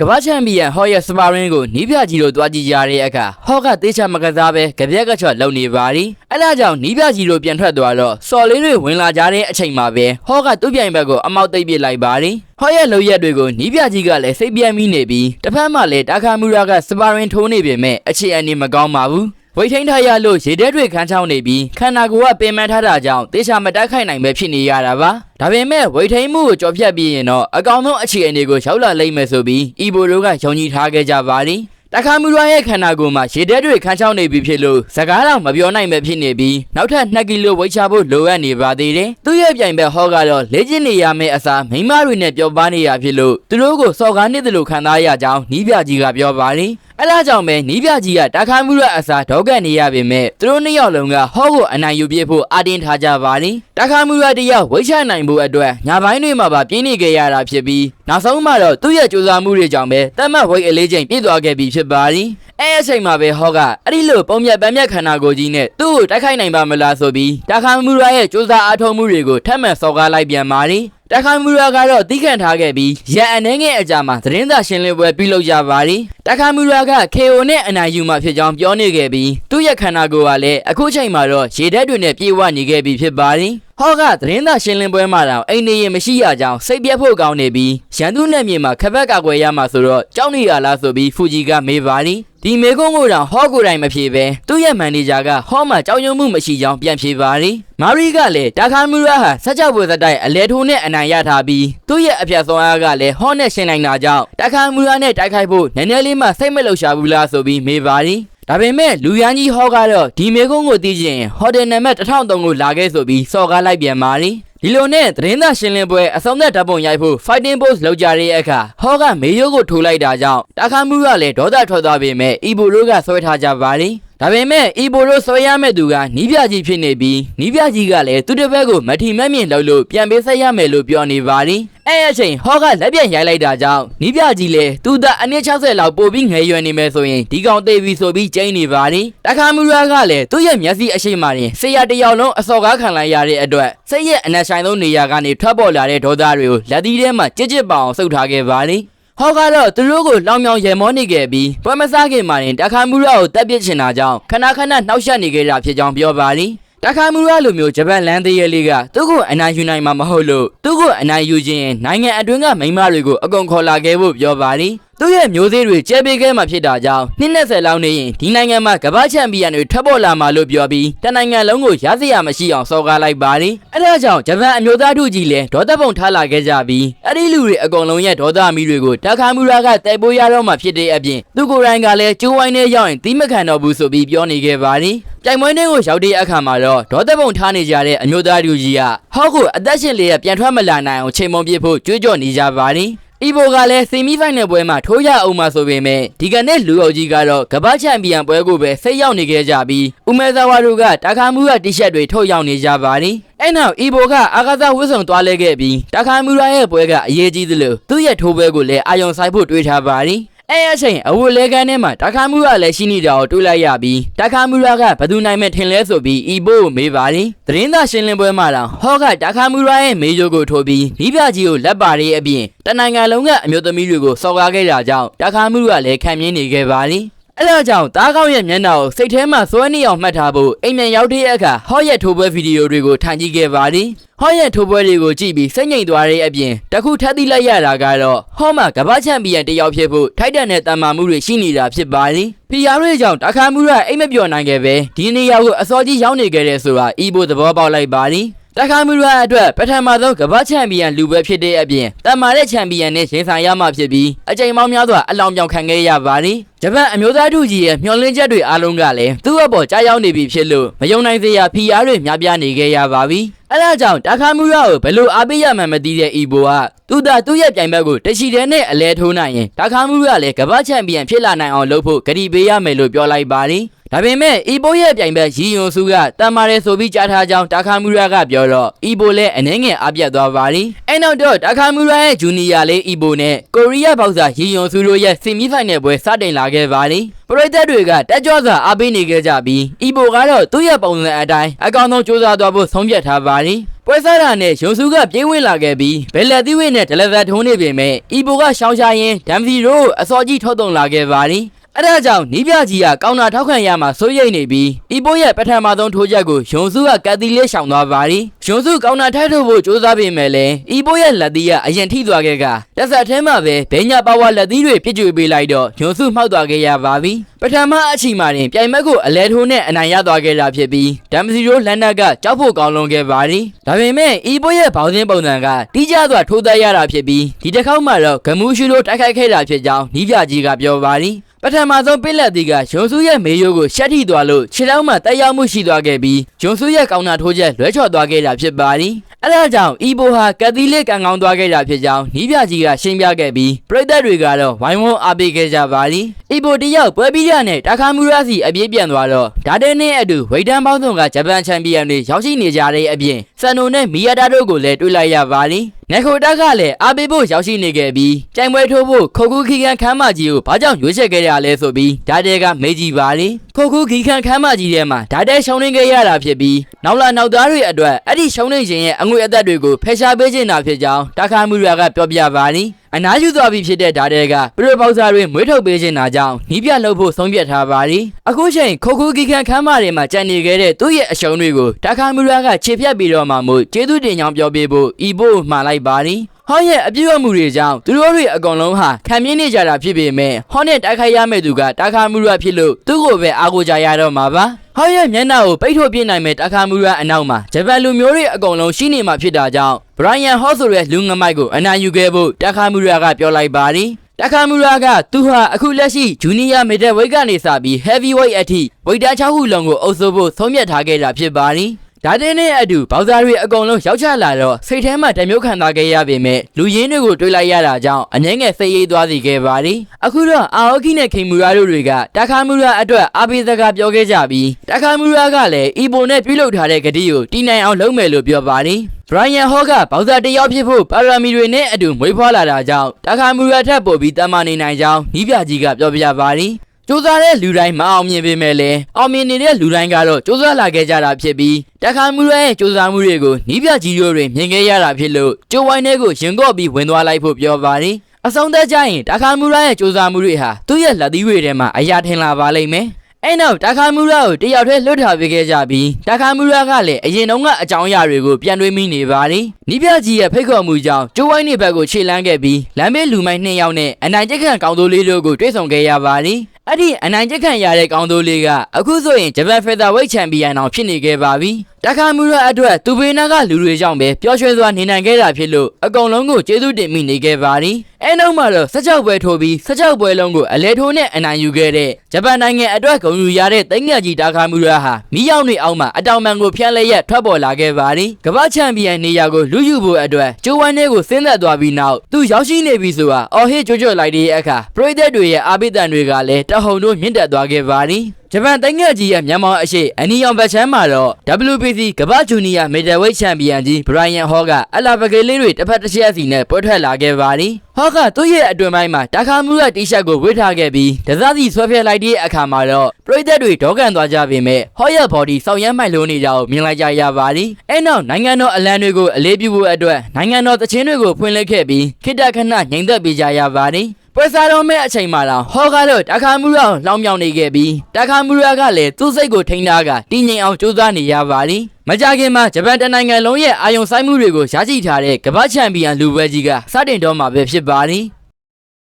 ကမ္ဘာချန်ပီယံဟော့ရဲ့စပါရင်ကိုနီးပြကြီးတို့တွားကြည့်ကြတဲ့အခါဟော့ကတေးချမကစားပဲကြပြက်ကချော့လုံနေပါသည်အဲဒါကြောင့်နီးပြကြီးတို့ပြန်ထွက်သွားတော့စော်လေးတွေဝင်လာကြတဲ့အချိန်မှာပဲဟော့ကသူ့ပြိုင်ဘက်ကိုအမောက်သိပ်ပစ်လိုက်ပါသည်ဟော့ရဲ့လုံရက်တွေကိုနီးပြကြီးကလည်းစိတ်ပြင်းမိနေပြီးတစ်ဖက်မှာလည်းတာခါမူရာကစပါရင်ထိုးနေပေမဲ့အခြေအနေမကောင်းပါဘူး ဝိတ်ထိန်ထားရလို့ရေထဲတွေခန်းချောင်းနေပြီးခန္ဓာကိုယ်ကပင်ပန်းထားတာကြောင့်တေချာမတိုက်ခိုက်နိုင်ပဲဖြစ်နေရတာပါဒါပေမဲ့ဝိတ်ထိန်မှုကိုကြော်ဖြတ်ပြီးရင်တော့အကောင်ဆုံးအခြေအနေကိုရောက်လာလိမ့်မယ်ဆိုပြီးအီဘိုတို့ကယုံကြည်ထားခဲ့ကြပါသည်တခါမူရရဲ့ခန္ဓာကိုယ်မှာရေထဲတွေခန်းချောင်းနေပြီဖြစ်လို့စကားတော့မပြောနိုင်ပဲဖြစ်နေပြီးနောက်ထပ်2ကီလိုဝိတ်ချဖို့လိုအပ်နေပါသေးတယ်သူ့ရဲ့ပြိုင်ဘက်ဟောကတော့လေ့ကျင့်နေရမယ့်အစားမိန်းမတွေနဲ့ပျော်ပါနေရဖြစ်လို့သူတို့ကိုစော်ကားနေတယ်လို့ခံစားရကြောင်းနီးပြကြီးကပြောပါသည်အဲဒါကြောင့်ပဲနီးပြကြီးကတာခါမှုရအစားဒေါကတ်နေရပေမဲ့သူတို့နှစ်ယောက်လုံးကဟောကိုအနိုင်ယူပြဖို့အတင်းထားကြပါလိတာခါမှုရတယောက်ဝိတ်ချနိုင်ဖို့အတွက်ညာပိုင်းတွေမှာပါပြင်းနေကြရတာဖြစ်ပြီးနောက်ဆုံးမှတော့သူ့ရဲ့ကြိုးစားမှုတွေကြောင့်ပဲတတ်မှတ်ဝိတ်အလေးချိန်ပြည့်သွားခဲ့ပြီဖြစ်ပါလိ အဲအချိန်မှာပဲဟောကအဲ့ဒီလိုပုံမြတ်ပန်းမြတ်ခန္ဓာကိုယ်ကြီးနဲ့သူ့ကိုတိုက်ခိုက်နိုင်ပါမလားဆိုပြီးတာခါမှုရရဲ့ကြိုးစားအားထုတ်မှုတွေကိုထပ်မံစော်ကားလိုက်ပြန်ပါလိတခါမူရာကတော့တီးခန့်ထားခဲ့ပြီးရန်အနေငယ်အကြမှာသတင်းစာရှင်းလင်းပွဲပြုလုပ်ကြပါသည်တခါမူရာက KO နဲ့အနိုင်ယူမှဖြစ်ကြောင်းပြောနေခဲ့ပြီးသူ့ရဲ့ခန္ဓာကိုယ်ကလည်းအခုချိန်မှာတော့ရေဓာတ်တွေနဲ့ပြေဝနေခဲ့ပြီဖြစ်ပါသည် ဟောကသတင်းစာရှင်းလင်းပွဲမှာတော့အိမ်နေရင်မရှိရကြောင်းစိတ်ပြတ်ဖို့ကောင်းနေပြီးရန်သူနဲ့မြေမှာခပတ်ကောက်ွယ်ရမှာဆိုတော့ကြောက်နေရလားဆိုပြီးဖူဂျီကမေးပါသည်ဒီမေကုန်းကိုတောင်ဟောကိုယ်တိုင်မဖြေပဲသူ့ရဲ့မန်နေဂျာကဟောမှာကြောက်ရွံ့မှုမရှိကြောင်းပြန်ဖြေပါသည်မာရီကလည်းတာခါမူရာဟာဆက်ကြောက်ပွဲသက်တိုက်အလဲထိုးနဲ့အနိုင်ရထားပြီးသူ့ရဲ့အပြတ်ဆုံးအားကလည်းဟောနဲ့ရှင်းနိုင်တာကြောင့်တာခါမူရာနဲ့တိုက်ခိုက်ဖို့နည်းနည်းလေးမှစိတ်မလှုပ်ရှားဘူးလားဆိုပြီးမေးပါသည် ဒါပေမဲ့လူရန်ကြီးဟောကတော့ဒီမေကုန်းကိုသိချင်ဟိုတယ်နံပါတ်1003ကိုလာခဲ့ဆိုပြီးစော်ကားလိုက်ပြန်ပါသည်ဒီလိုနဲ့သတင်းစာရှင်းလင်းပွဲအဆုံးသတ်ဓာတ်ပုံရိုက်ဖို့ fighting post လောက်ကြတဲ့အခါဟောကမေယိုကိုထိုးလိုက်တာကြောင့်တာခါမှုကလည်းဒေါသထွက်သွားပေမဲ့အီဘိုတို့ကဆွဲထားကြပါလိ ဒါပေမဲ့အီဘိုတို့ဆွဲရမဲ့သူကနီးပြကြီးဖြစ်နေပြီးနီးပြကြီးကလည်းသူတစ်ဘက်ကိုမထီမဲ့မြင်လောက်လို့ပြန်ပေးဆက်ရမယ်လို့ပြောနေပါလိအဲ့အချိန်ဟောကလက်ပြန်ရိုက်လိုက်တာကြောင့်နီးပြကြီးလည်းသူသားအနည်း60လောက်ပို့ပြီးငယ်ရွယ်နေမယ်ဆိုရင်ဒီကောင်သေးပြီဆိုပြီးကျင်းနေပါလိတခါမူရာကလည်းသူ့ရဲ့မျက်စိအရှိမတင်ဆေးရတစ်ယောက်လုံးအစော်ကားခံလိုက်ရတဲ့အတွက်စိတ်ရဲ့အနက်ဆိုင်ဆုံးနေရာကနေထွက်ပေါ်လာတဲ့ဒေါသတွေကိုလက်သီးထဲမှာကြစ်ကြစ်ပအောင်ဆုပ်ထားခဲ့ပါလိ ဟောကတော့သူတို့ကိုလောင်မြောင်ရေမောနေခဲ့ပြီးပွဲမစားခင်မှာတင်တခါမူရာကိုတက်ပစ်ချင်တာကြောင့်ခဏခဏနှောက်ယှက်နေခဲ့တာဖြစ်ကြောင်းပြောပါလိတခါမူရလိုမျိုးဂျပန်လန်သေးရဲလေးကသူ့ကိုအနိုင်ယူနိုင်မှာမဟုတ်လို့သူ့ကိုအနိုင်ယူခြင်းနိုင်ငံအတွင်းကမိန်းမတွေကိုအကုန်ခေါ်လာခဲ့ဖို့ပြောပါလိသူ့ရဲ့မျိုးစေ့တွေကျဲပေးခဲ့မှဖြစ်တာကြောင့်နှစ်20လောက်နေရင်ဒီနိုင်ငံမှာကမ္ဘာချန်ပီယံတွေထွက်ပေါ်လာမှာလို့ပြောပြီးတနိုင်ငံလုံးကိုရစရာမရှိအောင်စော်ကားလိုက်ပါလိအဲဒါကြောင့်ဂျပန်အမျိုးသားထုကြီးလည်းဒေါသပုံထားလာခဲ့ကြပြီးအဲ့ဒီလူတွေအကုန်လုံးရဲ့ဒေါသမီးတွေကိုတခါမူရာကတဲပိုးရတော့မှဖြစ်တဲ့အပြင်သူကိုယ်တိုင်ကလည်းကျိုးဝိုင်းနဲ့ရောက်ရင်တီးမခံတော့ဘူးဆိုပြီးပြောနေခဲ့ပါလိပြိုင်ပွဲနှင်းကိုရောက်တဲ့အခါမှာတော့ဒေါသပုံထားနေကြတဲ့အမျိုးသားလူကြီးကဟောက်ကိုအသက်ရှင်လေးရပြန်ထွက်မလာနိုင်အောင်ချိန်မုံပြဖို့ကြွေးကြော်နေကြပါလိ အီဘိုကလည်းဆီမီဖိုင်နယ်ပွဲမှာထိုးရအောင်မှာဆိုပေမဲ့ဒီကနေ့လူအုပ်ကြီးကတော့ကမ္ဘာချန်ပီယံပွဲကိုပဲစိတ်ရောက်နေခဲ့ကြပြီးဦးမဲဇာဝါတို့ကတာခါမှုကတီရှပ်တွေထုတ်ရောက်နေကြပါလိအဲ့နောက်အီဘိုကအာကာသဝစ်စုံသွားလဲခဲ့ပြီးတာခါမူရာရဲ့ပွဲကအရေးကြီးသလိုသူ့ရဲ့ထိုးပွဲကိုလည်းအာယုံဆိုင်ဖို့တွေးထားပါလိ အဲ့အချိန်အဝတ်လဲကန်းထဲမှာတခါမူရလည်းရှိနေတာကိုတွေးလိုက်ရပြီးတခါမူရကဘသူနိုင်မဲ့ထင်လဲဆိုပြီးအီဘိုကိုမေးပါရင်သတင်းသာရှင်းလင်းပွဲမှာတော့ဟောကတခါမူရရဲ့မေးချိုးကိုထိုးပြီးမိဖကြီးကိုလက်ပါရေးအပြင်တနိုင်ငံလုံးကအမျိုးသမီးတွေကိုစော်ကားခဲ့တာကြောင့်တခါမူရလည်းခံမြင်နေခဲ့ပါလိ အဲ့ဒါကြောင့်တားကောင်းရဲ့မျက်နှာကိုစိတ်ထဲမှာစွဲနေအောင်မှတ်ထားဖို့အိမ်မြန်ရောက်တဲ့အခါဟော့ရဲ့ထိုးပွဲဗီဒီယိုတွေကိုထိုင်ကြည့်ခဲ့ပါသည်ဟော့ရဲ့ထိုးပွဲတွေကိုကြည့်ပြီးစိတ်ငြိမ်သွားတဲ့အပြင်တခုထပ်သီးလိုက်ရတာကတော့ဟော့မှာကမ္ဘာချန်ပီယံတယောက်ဖြစ်ဖို့ထိုက်တန်တဲ့တန်မာမှုတွေရှိနေတာဖြစ်ပါသည်ဖီယာတွေကြောင့်တခါမှုရအိမ်မပြောနိုင်ခဲ့ပဲဒီနေရာကိုအစောကြီးရောက်နေခဲ့တဲ့ဆိုတာအီဘိုသဘောပေါက်လိုက်ပါသည်တခါမူရာအတွက်ပထမဆုံးကမ္ဘာချန်ပီယံလူပဲဖြစ်တဲ့အပြင်တန်မာတဲ့ချန်ပီယံနဲ့ရင်ဆိုင်ရမှဖြစ်ပြီးအကြိမ်ပေါင်းများစွာအလောင်းပြောင်ခံခဲ့ရပါသည် ဂျပန်အမျိုးသားထုကြီးရဲ့မျှော်လင့်ချက်တွေအားလုံးကလည်းသူ့အပေါ်ကြားရောက်နေပြီဖြစ်လို့မယုံနိုင်စရာဖီအားတွေများပြားနေခဲ့ရပါပြီအဲဒါကြောင့်တခါမူရာကိုဘယ်လိုအားပေးရမှန်းမသိတဲ့အီဘိုကသူသာသူ့ရဲ့ပြိုင်ဘက်ကိုတချီတဲ့နဲ့အလဲထိုးနိုင်ရင်တခါမူရာလည်းကမ္ဘာချန်ပီယံဖြစ်လာနိုင်အောင်လုပ်ဖို့ကတိပေးရမယ်လို့ပြောလိုက်ပါသည်ဒါပေမဲ့အီဘိုရဲ့ပြိုင်ဘက်ရီယွန်စုကတမ်မာရဲဆိုပြီးကြားထားကြောင်းတာခါမူရာကပြောတော့အီဘိုလည်းအနှဲငယ်အပြတ်သွားပါလိအဲနောက်တော့တာခါမူရာရဲ့ဂျူနီယာလေးအီဘိုနဲ့ကိုရီးယားဘောက်ဆာရီယွန်စုတို့ရဲ့ဆီမီဖိုင်နယ်ပွဲစတင်လာခဲ့ပါလိပရိသတ်တွေကတက်ကြွစွာအားပေးနေခဲ့ကြပြီးအီဘိုကတော့သူ့ရဲ့ပုံစံအတိုင်းအကောင်းဆုံးစူးစမ်းသွားဖို့ဆုံးဖြတ်ထားပါလိပွဲစားတာနဲ့ရုံစုကပြေးဝင်လာခဲ့ပြီးဘယ်လက်သီးဝင်းနဲ့ဒလဗတ်ထုံးနေပေမဲ့အီဘိုကရှောင်းရှားရင်းဒမ်စီရိုကိုအစောကြီးထုတ်တုံလာခဲ့ပါသည် အဲ့ဒါကြောင့်နီးပြကြီးကကောင်းတာထောက်ခံရမှာစိုးရိမ်နေပြီးအီဘိုရဲ့ပထမဆုံးထိုးချက်ကိုရုံစုကကတ်တီလေးရှောင်သွားပါသည်ရုံစုကောင်းတာထိုက်ထုတ်ဖို့ကြိုးစားပေမဲ့လည်းအီဘိုရဲ့လက်သီးကအရင်ထိသွားခဲ့ကတက်ဆက်ထဲမှာပဲဘဲညာပါဝါလက်သီးတွေပြစ်ကြွေပေးလိုက်တော့ရုံစုမှောက်သွားခဲ့ရပါပြီပထမအချိန်မှာတင်ပြိုင်မက်ကိုအလဲထိုးနဲ့အနိုင်ရသွားခဲ့တာဖြစ်ပြီးဒမ်စီရိုလန်နက်ကကြောက်ဖို့ကောင်းလွန်ခဲ့ပါသည်ဒါပေမဲ့အီဘိုရဲ့ဘောင်စင်းပုံစံကတီးကြစွာထိုးသက်ရတာဖြစ်ပြီးဒီတစ်ခေါက်မှတော့ဂမူးရှူလိုတိုက်ခိုက်ခဲ့တာဖြစ်ကြောင်းနီးပြကြီးကပြောပါသည် ပထမဆုံးပစ်လက်သည်ကဂျွန်ဆူရဲ့မေယိုကိုရှက်ထိသွားလို့ခြေထောက်မှတက်ရောက်မှုရှိသွားခဲ့ပြီးဂျွန်ဆူရဲ့ကောင်းတာထိုးချက်လွဲချော်သွားခဲ့တာဖြစ်ပါသည်အဲဒါကြောင့်အီဘိုဟာကက်သီလစ်ကန်ကောင်းသွားခဲ့တာဖြစ်ကြောင်းနီးပြကြီးကရှင်းပြခဲ့ပြီးပရိသတ်တွေကတော့ဝိုင်းဝန်းအားပေးခဲ့ကြပါသည်အီဘိုတယောက်ပွဲပြီးရနဲ့တာခါမူရာစီအပြေးပြန်သွားတော့ဒါတဲ့နဲ့အတူဝိတ်တန်းပေါင်းစုံကဂျပန်ချန်ပီယံတွေရောက်ရှိနေကြတဲ့အပြင်ဆန်နိုနဲ့မီယာတာတို့ကိုလည်းတွေ့လိုက်ရပါသည်နေခိုတာကလည်းအားပေးဖို့ရောက်ရှိနေခဲ့ပြီးကြိုင်ပွဲထိုးဖို့ခုတ်ကူးခီကန်ခမ်းမကြီးကိုဘာကြောင့်ရွေးချယ်ခဲ့ရလဲဆိုပြီးဒါတဲကမေးကြည့်ပါလေခုတ်ကူးခီကန်ခမ်းမကြီးထဲမှာဒါတဲရှောင်းနေခဲ့ရတာဖြစ်ပြီးနောက်လာနောက်သားတွေအတွက်အဲ့ဒီရှောင်းနေခြင်းရဲ့အငွေအသက်တွေကိုဖယ်ရှားပေးခြင်းတာဖြစ်ကြောင်းတာခါမူရာကပြောပြပါလိ အနားယူသွားပြီဖြစ်တဲ့ဒါတဲကပရိုပေါဇာတွေမွေးထုတ်ပေးခြင်းတာကြောင့်နီးပြလှုပ်ဖို့ဆုံးဖြတ်ထားပါလိအခုချိန်ခုတ်ကူးခီကန်ခမ်းမတွေမှာကြံနေခဲ့တဲ့သူ့ရဲ့အရှုံးတွေကိုတာခါမူရာကခြေဖြတ်ပြီးတော့မှမို့ကျေးဇူးတင်ကြောင်းပြောပြဖို့ဤဖို့မှားလိုက်ပါလိ ဟောရဲ့အပြည့်အမှုတွေကြောင့်သူတို့တွေအကုန်လုံးဟာခံမြင်နေကြတာဖြစ်ပေမဲ့ဟောနဲ့တိုက်ခိုက်ရမယ့်သူကတာခါမူရာဖြစ်လို့သူ့ကိုပဲအားကိုးကြရတော့မှာပါဟောရဲ့မျက်နှာကိုပိတ်ထုတ်ပြနိုင်မဲ့တာခါမူရာအနောက်မှာဂျပန်လူမျိုးတွေအကုန်လုံးရှိနေမှာဖြစ်တာကြောင့်ဘရိုင်ယန်ဟောဆိုတဲ့လူငမိုက်ကိုအနာယူခဲ့ဖို့တာခါမူရာကပြောလိုက်ပါသည်တခါမူရာကသူဟာအခုလက်ရှိဂျူနီယာမီဒယ်ဝိတ်ကနေစပြီး heavyweight အထိဝိတ်တာ6ခုလုံးကိုအုပ်စိုးဖို့ဆုံးဖြတ်ထားခဲ့တာဖြစ်ပါသည် ဒါတဲ့နဲ့အတူဘောက်ဇာတွေအကုန်လုံးရောက်ချလာတော့စိတ်ထဲမှာတမျိုးခံစားခဲ့ရပေမဲ့လူရင်းတွေကိုတွေးလိုက်ရတာကြောင့်အငဲငယ်စိတ်ရိပ်သွားစေခဲ့ပါသည်အခုတော့အာအိုကီနဲ့ခိမူရာတို့တွေကတခါမူရာအတွက်အာဘေစကားပြောခဲ့ကြပြီးတခါမူရာကလည်းအီဘိုနဲ့ပြုတ်လုထားတဲ့ဂတိကိုတီးနိုင်အောင်လုပ်မယ်လို့ပြောပါသည်ဘရိုင်ယန်ဟော့ကဘောက်ဇာတစ်ယောက်ဖြစ်ဖို့ပါရမီတွေနဲ့အတူမွေးဖွားလာတာကြောင့်တခါမူရာထက်ပိုပြီးတမန်နေနိုင်ကြောင်းနီးပြကြီးကပြောပြပါသည် စူးစမ်းတဲ့လူတိုင်းမအောင်မြင်ပေမဲ့လည်းအောင်မြင်နေတဲ့လူတိုင်းကတော့စူးစမ်းလာခဲ့ကြတာဖြစ်ပြီးတခါမူရဲရဲ့စူးစမ်းမှုတွေကိုနီးပြကြီးတို့တွေမြင်ခဲ့ရတာဖြစ်လို့ကျိုးဝိုင်းတွေကိုရင်ကော့ပြီးဝင်သွားလိုက်ဖို့ပြောပါသည်အဆုံးသက်ကြရင်တခါမူရဲရဲ့စူးစမ်းမှုတွေဟာသူ့ရဲ့လက်သီးတွေထဲမှာအရာထင်လာပါလိမ့်မယ်အဲ့နောက်တာခါမူရာကိုတယောက်တည်းလွတ်ထားပေးခဲ့ကြပြီးတာခါမူရာကလည်းအရင်တုန်းကအကြောင်းအရာတွေကိုပြန်တွေးမိနေပါသည်။နိပြကြီးရဲ့ဖိတ်ခေါ်မှုကြောင့်ကျိုးဝိုင်းနေဘက်ကိုခြေလန်းခဲ့ပြီးလမ်းဘေးလူမိုင်းနှစ်ယောက်နဲ့အနိုင်ကျက်ခန့်ကောင်းတိုးလေးတို့ကိုတွေ့ဆုံခဲ့ရပါသည်။ အဲ့ဒီအနိုင်ကျက်ခန့်ရတဲ့ကောင်းတိုးလေးကအခုဆိုရင်ဂျပန်ဖက်သာဝိတ်ချန်ပီယံအောင်ဖြစ်နေခဲ့ပါပြီ။ တာခါမူရာအတွက်သူပေနာကလူတွေကြောင့်ပဲပျော်ရွှင်စွာနေနိုင်ခဲ့တာဖြစ်လို့အကုန်လုံးကိုကျေးဇူးတင်မိနေခဲ့ပါသည်။အဲနောက်မှာတော့16ပွဲထိုးပြီး16ပွဲလုံးကိုအလဲထိုးနဲ့အနိုင်ယူခဲ့တဲ့ဂျပန်နိုင်ငံအတွက်ဂုဏ်ယူရတဲ့သိန်းငယ်ကြီးတာခါမူရာဟာမိရောက်နေအောင်မှာအတောင်ပံကိုဖျက်လက်ရက်ထွက်ပေါ်လာခဲ့ပါသည်ကမ္ဘာချန်ပီယံနေရာကိုလူယူဖို့အတွက်ကျိုးဝမ်းထဲကိုဆင်းသက်သွားပြီးနောက်သူရောက်ရှိနေပြီဆိုတာအော်ဟစ်ကြွကြွလိုက်တဲ့အခါပရိသတ်တွေရဲ့အာဘိတန်တွေကလည်းတဟုန်တို့မြင့်တက်သွားခဲ့ပါသည် ဂျပန်တိုင်းငယ်ကြီးရဲ့မြန်မာအရှိအနီအောင်ဘက်ချမ်းမှာတော့ WBC ကမ္ဘာဂျူနီယာမီဒယ်ဝိတ်ချန်ပီယံကြီးဘရိုင်ယန်ဟော့ကအလာပကေလေးတွေတစ်ဖက်တစ်ချက်စီနဲ့ပွဲထွက်လာခဲ့ပါသည်ဟော့ကသူ့ရဲ့အတွင်ပိုင်းမှာတာခါမူရဲ့တီရှပ်ကိုဝတ်ထားခဲ့ပြီးဒဇစီဆွဲဖျက်လိုက်တဲ့အခါမှာတော့ပရိသတ်တွေဒေါကန်သွားကြပေမဲ့ဟော့ရဲ့ body စောင့်ရမ်းမိုက်လို့နေကြအောင်မြင်လိုက်ကြရပါသည်အဲနောက်နိုင်ငံတော်အလံတွေကိုအလေးပြုဖို့အတွက်နိုင်ငံတော်တခြင်းတွေကိုဖွင့်လှစ်ခဲ့ပြီးခိတ္တခဏငြိမ်သက်ပေးကြရပါသည် ပွဲစားတော်မဲ့အချိန်မှာတော့ဟောကတော့တခါမူရာကိုလောင်းမြောင်နေခဲ့ပြီးတခါမူရာကလည်းသူ့စိတ်ကိုထိန်းထားကတည်ငြိမ်အောင်ကြိုးစားနေရပါသည်မကြခင်မှာဂျပန်တနိုင်ငံလုံးရဲ့အာယုံဆိုင်မှုတွေကိုရရှိထားတဲ့ကမ္ဘာချန်ပီယံလူပွဲကြီးကစတင်တော့မှာပဲဖြစ်ပါသည်